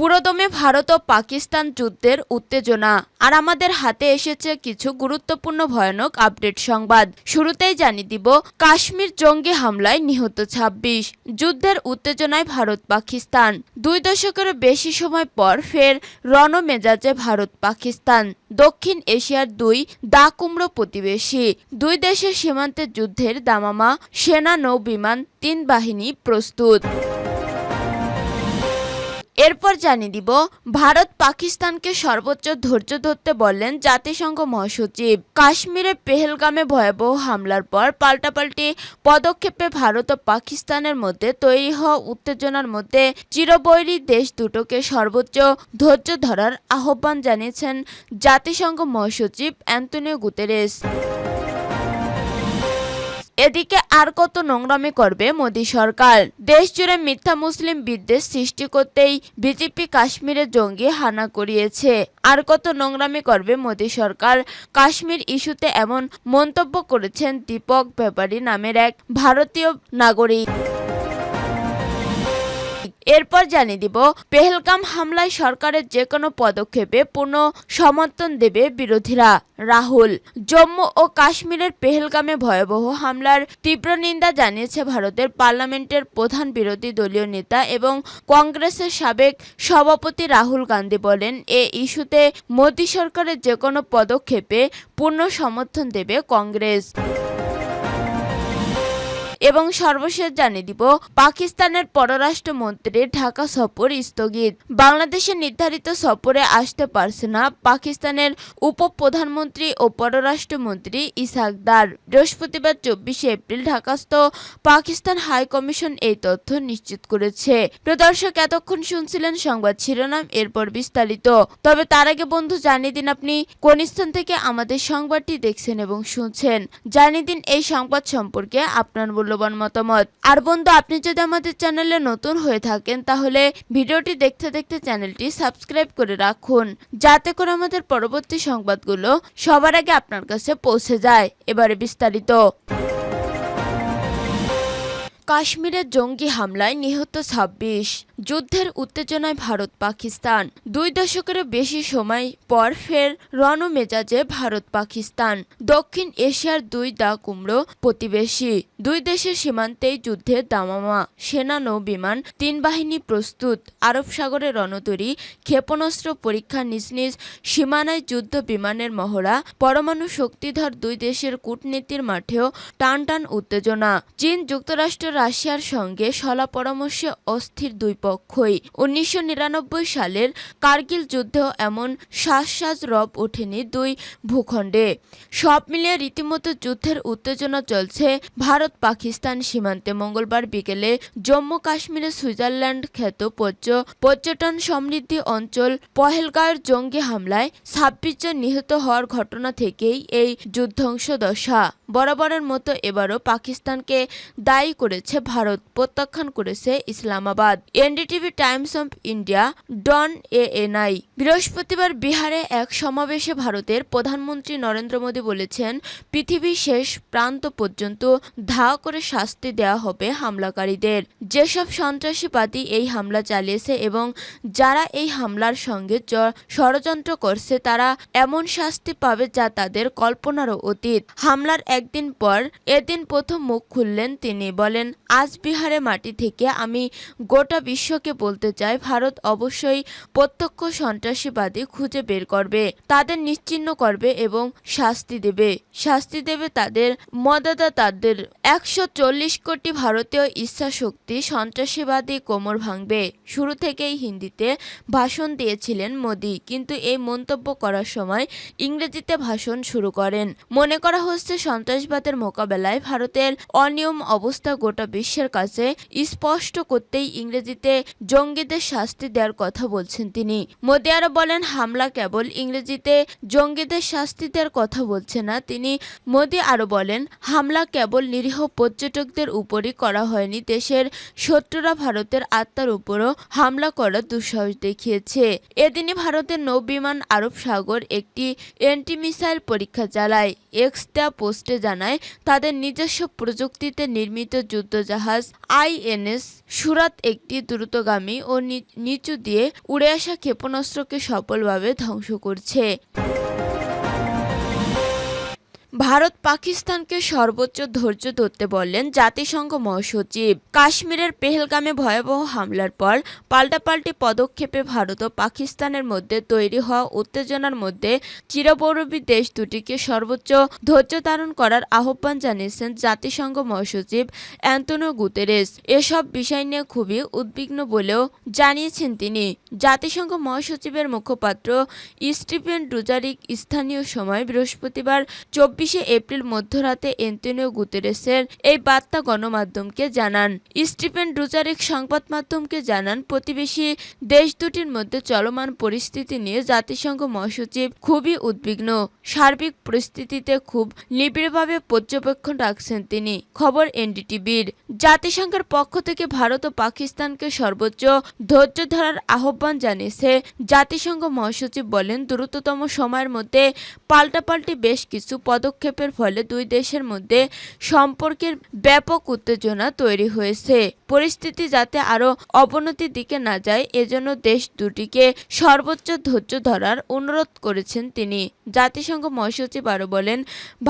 পুরোদমে ভারত ও পাকিস্তান যুদ্ধের উত্তেজনা। আর আমাদের হাতে এসেছে কিছু গুরুত্বপূর্ণ ভয়ানক আপডেট সংবাদ। শুরুতেই জানিয়ে দিব, কাশ্মীর জঙ্গি হামলায় নিহত ২৬ যুদ্ধের উত্তেজনায় ভারত, পাকিস্তান। দুই দশকেরও বেশি সময় পর ফের রণমেজাজে ভারত, পাকিস্তান। দক্ষিণ এশিয়ার দুই দা কুমড়ো প্রতিবেশী। দুই দেশের সীমান্তে যুদ্ধের দামামা, সেনা নৌ বিমান তিন বাহিনী প্রস্তুত। এরপর জানিয়ে দিব, ভারত পাকিস্তানকে সর্বোচ্চ ধৈর্য ধরতে বললেন জাতিসংঘ মহাসচিব। কাশ্মীরে পেহেলগামে ভয়াবহ হামলার পর পাল্টাপাল্টি পদক্ষেপে ভারত ও পাকিস্তানের মধ্যে তৈরি হওয়া উত্তেজনার মধ্যে চিরবৈরী দেশ দুটোকে সর্বোচ্চ ধৈর্য ধরার আহ্বান জানিয়েছেন জাতিসংঘ মহাসচিব অ্যান্টনিও গুতেরেস। এদিকে আর কত নোংরামি করবে মোদী সরকার? দেশ জুড়ে মিথ্যা মুসলিম বিদ্বেষ সৃষ্টি করতেই বিজেপি কাশ্মীরে জঙ্গি হানা করিয়েছে। আর কত নোংরামি করবে মোদী সরকার? কাশ্মীর ইস্যুতে এমন মন্তব্য করেছেন দীপক ব্যাপারী নামের এক ভারতীয় নাগরিক। এরপর জানিয়ে দিব, পেহেলগাম হামলায় সরকারের যে কোনো পদক্ষেপে পূর্ণ সমর্থন দেবে বিরোধীরা। রাহুল, জম্মু ও কাশ্মীরের পেহেলগামে ভয়াবহ হামলার তীব্র নিন্দা জানিয়েছে ভারতের পার্লামেন্টের প্রধান বিরোধী দলীয় নেতা এবং কংগ্রেসের সাবেক সভাপতি রাহুল গান্ধী বলেন, এ ইস্যুতে মোদী সরকারের যে কোনো পদক্ষেপে পূর্ণ সমর্থন দেবে কংগ্রেস। এবং সর্বশেষ জানিয়ে দিব, পাকিস্তানের পররাষ্ট্রমন্ত্রীর ঢাকা সফর স্থগিত। বাংলাদেশের নির্ধারিত সফরে আসতে পারছে না পাকিস্তানের উপপ্রধানমন্ত্রী ও পররাষ্ট্রমন্ত্রী ইসাক দার। বৃহস্পতিবার চব্বিশে এপ্রিল ঢাকাস্থ পাকিস্তান হাই কমিশন এই তথ্য নিশ্চিত করেছে। প্রদর্শক এতক্ষণ শুনছিলেন সংবাদ শিরোনাম, এরপর বিস্তারিত। তবে তার আগে বন্ধু, জানিয়ে দিন আপনি কোন স্থান থেকে আমাদের সংবাদটি দেখছেন এবং শুনছেন। জানিয়ে দিন এই সংবাদ সম্পর্কে আপনার মূল্যবান মতামত। আর বন্ধু, আপনি যদি আমাদের চ্যানেলে নতুন হয়ে থাকেন, তাহলে ভিডিওটি দেখতে দেখতে চ্যানেলটি সাবস্ক্রাইব করে রাখুন, যাতে করে আমাদের পরবর্তী সংবাদগুলো সবার আগে আপনার কাছে পৌঁছে যায়। এবারে বিস্তারিত। কাশ্মীরের জঙ্গি হামলায় নিহত ২৬ যুদ্ধের উত্তেজনায় ভারত পাকিস্তান। দুই দশকেরও বেশি সময় পর ফের রণমেজাজে ভারত পাকিস্তান। দক্ষিণ এশিয়ার দুই দা কুমড়ো প্রতিবেশী। দুই দেশের সীমান্তেই যুদ্ধের দামামা। সেনা নৌ বিমান তিন বাহিনী প্রস্তুত। আরব সাগরে রণতরী, ক্ষেপণাস্ত্র পরীক্ষা নিজ নিজ সীমানায় যুদ্ধ বিমানের মহড়া, পরমাণু শক্তিধর দুই দেশের কূটনীতির মাঠেও টান টান উত্তেজনা। চীন যুক্তরাষ্ট্র রাশিয়ার সঙ্গে সলা পরামর্শে অস্থির দুই পক্ষই উনিশশো নিরানব্বই সালের কার্গিল যুদ্ধেও এমন শ্বাস রব ওঠেনি দুই ভূখণ্ডে। সব মিলিয়ে রীতিমতো যুদ্ধের উত্তেজনা চলছে ভারত পাকিস্তান সীমান্তে। মঙ্গলবার বিকেলে জম্মু কাশ্মীরে সুইজারল্যান্ড খ্যাত পর্য পর্যটন সমৃদ্ধি অঞ্চল পহেলগাঁয়ের জঙ্গি হামলায় ছাব্বিশ জন নিহত হওয়ার ঘটনা থেকেই এই যুদ্ধংশ দশা বরাবরের মতো এবারও পাকিস্তানকে দায়ী করেছে ভারত, প্রত্যাখ্যান করেছে Islamabad. NDTV Times of India Dawn ANI বৃহস্পতিবার বিহারে এক সমাবেশে ভারতের প্রধানমন্ত্রী নরেন্দ্র মোদী বলেছেন, পৃথিবীর শেষ প্রান্ত পর্যন্ত ধাওয়া করে শাস্তি দেওয়া হবে হামলাকারীদের। যেসব সন্ত্রাসীবাদী এই হামলা চালিয়েছে এবং যারা এই হামলার সঙ্গে ষড়যন্ত্র করছে, তারা এমন শাস্তি পাবে যা তাদের কল্পনারও অতীত। হামলার একদিন পর এদিন প্রথম মুখ খুললেন তিনি, বলেন, আজ বিহারে মাটি থেকে আমি গোটা বিশ্বকে বলতে চাই ভারত অবশ্যই প্রত্যক্ষ সন্ত্রাসীবাদী খুঁজে বের করবে, তাদের নিশ্চিহ্ন করবে এবং শাস্তি দেবে। শাস্তি দেবে তাদের মদদাতাদের। একশো চল্লিশ কোটি ভারতীয় ইচ্ছা শক্তি সন্ত্রাসীবাদী কোমর ভাঙবে। শুরু থেকেই হিন্দিতে ভাষণ দিয়েছিলেন মোদি, কিন্তু এই মন্তব্য করার সময় ইংরেজিতে ভাষণ শুরু করেন। মনে করা হচ্ছে, সন্ত্রাসবাদের মোকাবেলায় ভারতের অনিয়ম অবস্থা গোটা বিশ্বের কাছে স্পষ্ট করতেই ইংরেজিতে ইংরেজিতে জঙ্গিদের শাস্তি দেওয়ার কথা বলছেন তিনি। মোদি আরও বলেন, হামলা কেবল ইংরেজিতে জঙ্গিদের শাস্তি দেওয়ার কথা বলছে না। তিনি মোদি আরও বলেন, হামলা কেবল নিরীহ পর্যটকদের উপরই করা হয়নি, দেশের শত্রুরা ভারতের আত্মার উপরও হামলা করার দুঃসাহস দেখিয়েছে। এদিনই ভারতের নৌবিমান আরব সাগর একটি এন্টি মিসাইল পরীক্ষা চালায়। এক্স দেয়া পোস্টে জানায়, তাদের নিজস্ব প্রযুক্তিতে নির্মিত যুদ্ধজাহাজ আইএনএস সুরাত একটি দ্রুতগামী ও নিচু দিয়ে উড়ে আসা ক্ষেপণাস্ত্রকে সফলভাবে ধ্বংস করছে। ভারত পাকিস্তানকে সর্বোচ্চ ধৈর্য ধরতে বললেন জাতিসংঘ মহাসচিব। কাশ্মীরের পেহেলগামে ভয়াবহ হামলার পর পাল্টাপাল্টি পদক্ষেপে ভারত ও পাকিস্তানের মধ্যে তৈরি হওয়া উত্তেজনার মধ্যে চিরপৌরবী দেশ দুটিকে সর্বোচ্চ ধৈর্য ধারণ করার আহ্বান জানিয়েছেন জাতিসংঘ মহাসচিব অ্যান্তনিও গুতেরেস। এসব বিষয় নিয়ে খুবই উদ্বিগ্ন বলেও জানিয়েছেন তিনি। জাতিসংঘ মহাসচিবের মুখপাত্র স্টিফেন ডুজারিক স্থানীয় সময় বৃহস্পতিবার চব্বিশে এপ্রিল মধ্যরাতে এন্তনিও গুতেরেসের এই বার্তা গণমাধ্যমকে জানান। স্টিফেন ডুজারিক সংবাদ মাধ্যমকে জানান, প্রতিবেশী দেশ দুটির মধ্যে চলমান পরিস্থিতি নিয়ে জাতিসংঘ মহাসচিব খুবই উদ্বিগ্ন। সার্বিক পরিস্থিতিতে খুব নিবিড়ভাবে পর্যবেক্ষণ রাখছেন তিনি। খবর এনডিটিভির। জাতিসংঘের পক্ষ থেকে ভারত ও পাকিস্তানকে সর্বোচ্চ ধৈর্য ধরার আহ্বান জানিয়েছে জাতিসংঘ মহাসচিব বলেন, দ্রুততম সময়ের মধ্যে পাল্টাপাল্টি বেশ কিছু পদক্ষেপের ফলে দুই দেশের মধ্যে সম্পর্কের ব্যাপক উত্তেজনা তৈরি হয়েছে। পরিস্থিতি যাতে আরও অবনতির দিকে না যায়, এজন্য দেশ দুটিকে সর্বোচ্চ ধৈর্য ধরার অনুরোধ করেছেন তিনি। জাতিসংঘ মহাসচিব আরও বলেন,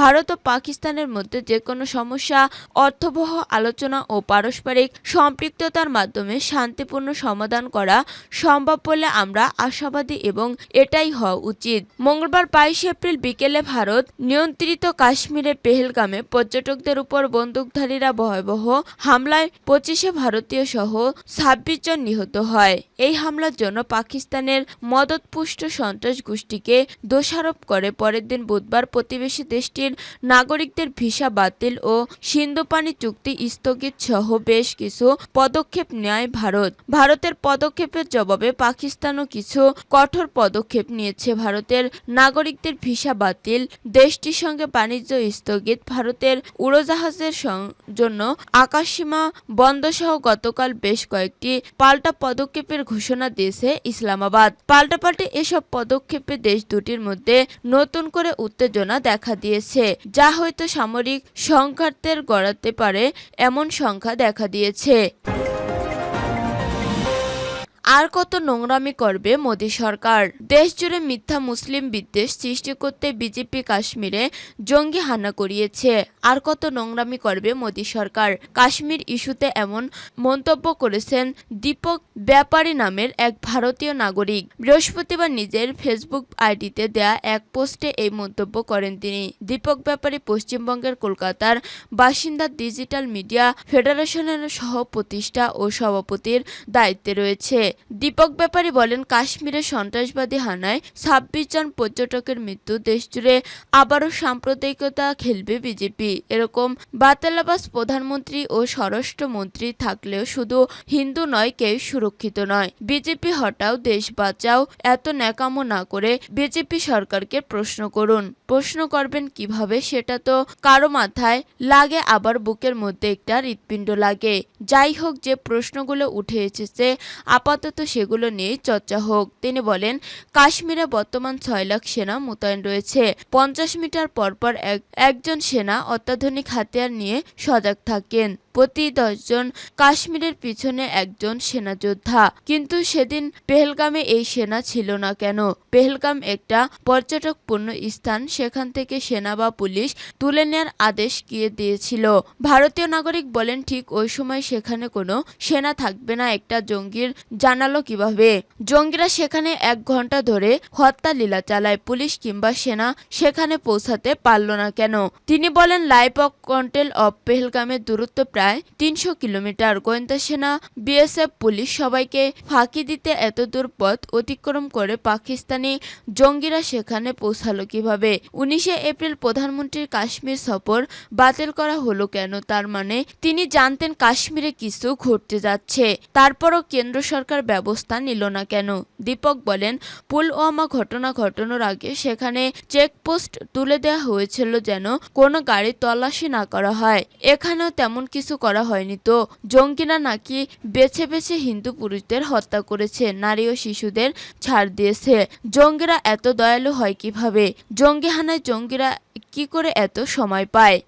ভারত ও পাকিস্তানের মধ্যে যে কোনো সমস্যা, অর্থবহ আলোচনা ও পারস্পরিক সম্পৃক্ততার মাধ্যমে শান্তিপূর্ণ সমাধান করা সম্ভব বলে আমরা আশাবাদী এবং এটাই হওয়া উচিত। মঙ্গলবার বাইশে এপ্রিল বিকেলে ভারত নিয়ন্ত্রিত কাশ্মীরের পেহেলগামে পর্যটকদের উপর বন্দুকধারীরা ভয়াবহ হামলায় পঁচিশে ভারতীয় সহ ছাব্বিশ জন নিহত হয়। এই হামলার জন্য পাকিস্তানের মদতপুষ্ট সন্ত্রাস গোষ্ঠীকে দোষারোপ করে পরের দিন বুধবার প্রতিবেশী দেশটির নাগরিকদের ভিসা বাতিল ও সিন্ধুপানি চুক্তি স্থগিত সহ বেশ কিছু পদক্ষেপ নেয় ভারত। ভারতের পদক্ষেপের জবাবে পাকিস্তানও কিছু কঠোর পদক্ষেপ নিয়েছে। ভারতের নাগরিকদের ভিসা বাতিল দেশটির সঙ্গে বাণিজ্য স্থগিত ভারতের উড়োজাহাজের জন্য আকাশসীমা বন্ধসহ গতকাল বেশ কয়েকটি পাল্টা পদক্ষেপের ঘোষণা দিয়েছে ইসলামাবাদ। পাল্টাপাল্টি এসব পদক্ষেপে দেশ দুটির মধ্যে নতুন করে উত্তেজনা দেখা দিয়েছে, যা হয়তো সামরিক সংঘাতের গড়াতে পারে এমন সংখ্যা দেখা দিয়েছে। আর কত নোংরামি করবে মোদী সরকার? দেশজুড়ে মিথ্যা মুসলিম বিদ্বেষ সৃষ্টি করতে বিজেপি কাশ্মীরে জঙ্গি হানা করিয়েছে। আর কত নোংরামি করবে মোদী সরকার? কাশ্মীর ইস্যুতে এমন মন্তব্য করেছেন দীপক ব্যাপারী নামের এক ভারতীয় নাগরিক। বৃহস্পতিবার নিজের ফেসবুক আইডিতে দেয়া এক পোস্টে এই মন্তব্য করেন তিনি। দীপক ব্যাপারী পশ্চিমবঙ্গের কলকাতার বাসিন্দা ডিজিটাল মিডিয়া ফেডারেশনের সহ প্রতিষ্ঠা ও সভাপতির দায়িত্বে রয়েছে। দীপক ব্যাপারী বলেন, কাশ্মীরে সন্ত্রাসবাদী হানায় ছাব্বিশ জন পর্যটকের মৃত্যু, দেশজুড়ে আবারও সাম্প্রদায়িকতা খেলবে বিজেপি। এরকম বাতালাবাস প্রধানমন্ত্রী ও স্বরাষ্ট্রমন্ত্রী থাকলেও শুধু হিন্দু নয়, কেউ সুরক্ষিত নয়। বিজেপি হটাও দেশ বাঁচাও, এত ন্যাকামো না করে বিজেপি সরকারকে প্রশ্ন করুন। প্রশ্ন করবেন কীভাবে সেটা তো কারও মাথায় লাগে, আবার বুকের মধ্যে একটা হৃৎপিণ্ড লাগে। যাই হোক, যে প্রশ্নগুলো উঠে এসেছে, আপাতত সেগুলো নিয়েই চর্চা হোক। তিনি বলেন, কাশ্মীরে বর্তমান ছয় লাখ সেনা মোতায়েন রয়েছে। পঞ্চাশ মিটার পরপর একজন সেনা অত্যাধুনিক হাতিয়ার নিয়ে সজাগ থাকেন। প্রতি দশজন কাশ্মীরের পিছনে একজন সেনা যোদ্ধা। কিন্তু সেদিন পেহেলগামে এই সেনা ছিল না কেন? পেহেলগাম একটা পর্যটকপূর্ণ স্থান। সেখান থেকে সেনা বা পুলিশ তুলে নেওয়ার আদেশ গিয়ে দিয়েছিল। ভারতীয় নাগরিক বলেন, ঠিক ওই সময় সেখানে কোনো সেনা থাকবে না। একটা জঙ্গির জানালো কীভাবে? জঙ্গিরা সেখানে এক ঘণ্টা ধরে হত্যা লীলা চালায়। পুলিশ কিংবা সেনা সেখানে পৌঁছাতে পারল না কেন? তিনি বলেন লাইভ অফ কন্টেল অফ পেহেলগামের দূরত্ব প্রায় তিনশো কিলোমিটার। গোয়েন্দা সেনা, বিএসএফ, পুলিশ সবাইকে ফাঁকি দিতে এত দূর পথ অতিক্রম করে পাকিস্তানি জঙ্গিরা সেখানে পৌঁছালো কীভাবে? উনিশে এপ্রিল প্রধানমন্ত্রীর কাশ্মীর সফর বাতিল করা হলো কেন? তার মানে তিনি জানতেন কাশ্মীরে কিছু ঘটতে যাচ্ছে। তারপরও কেন্দ্র সরকার ব্যবস্থা নিল না কেন? দীপক বলেন, পুলওয়ামা ঘটনা ঘটানোর আগে সেখানে চেকপোস্ট তুলে দেওয়া হয়েছিল যেন কোনো গাড়ি তল্লাশি না করা হয়। এখানেও তেমন কিছু করা হয়নি তো। জঙ্গিরা নাকি বেছে বেছে হিন্দু পুরুষদের হত্যা করেছে, নারী ও শিশুদের ছাড় দিয়েছে। জঙ্গিরা এত দয়ালু হয় কীভাবে? জঙ্গি হানায় জঙ্গিরা কি করে এত সময় পায়?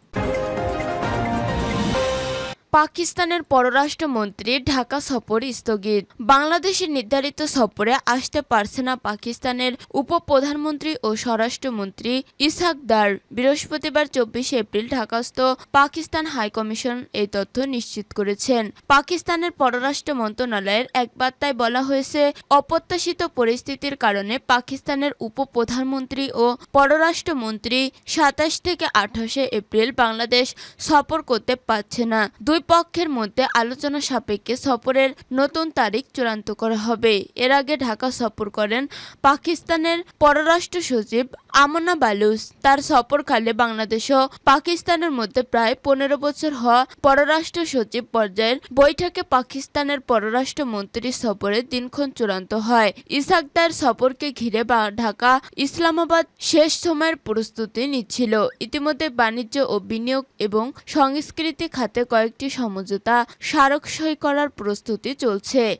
পাকিস্তানের পররাষ্ট্রমন্ত্রী ঢাকা সফর স্থগিত। বাংলাদেশের নির্ধারিত সফরে আসতে পারছে না পাকিস্তানের উপপ্রধানমন্ত্রী ও স্বরাষ্ট্রমন্ত্রী ইসহাক দার বৃহস্পতিবার চব্বিশে এপ্রিল ঢাকাস্থ পাকিস্তান হাইকমিশন এই তথ্য নিশ্চিত করেছেন। পাকিস্তানের পররাষ্ট্র মন্ত্রণালয়ের এক বার্তায় বলা হয়েছে, অপ্রত্যাশিত পরিস্থিতির কারণে পাকিস্তানের উপপ্রধানমন্ত্রী ও পররাষ্ট্রমন্ত্রী সাতাশ থেকে আঠাশে এপ্রিল বাংলাদেশ সফর করতে পারছে না। দুই পক্ষের মধ্যে আলোচনা সাপেক্ষে সফরের নতুন তারিখ চূড়ান্ত করা হবে। এর আগে ঢাকা সফর করেন পাকিস্তানের পররাষ্ট্র সচিব আমনা বালুস তার সফরকালে বাংলাদেশ ও পাকিস্তানের মধ্যে প্রায় পনেরো বছর হওয়া পররাষ্ট্র সচিব পর্যায়ের বৈঠকে পাকিস্তানের পররাষ্ট্র মন্ত্রীর সফরের দিনক্ষণ চূড়ান্ত হয়। ইসাকদার সফরকে ঘিরে বা- ঢাকা, ইসলামাবাদ শেষ সময়ের প্রস্তুতি নিচ্ছিল। ইতিমধ্যে বাণিজ্য ও বিনিয়োগ এবং সংস্কৃতি খাতে কয়েকটি সমঝোতা স্মারক সই করার প্রস্তুতি চলছে।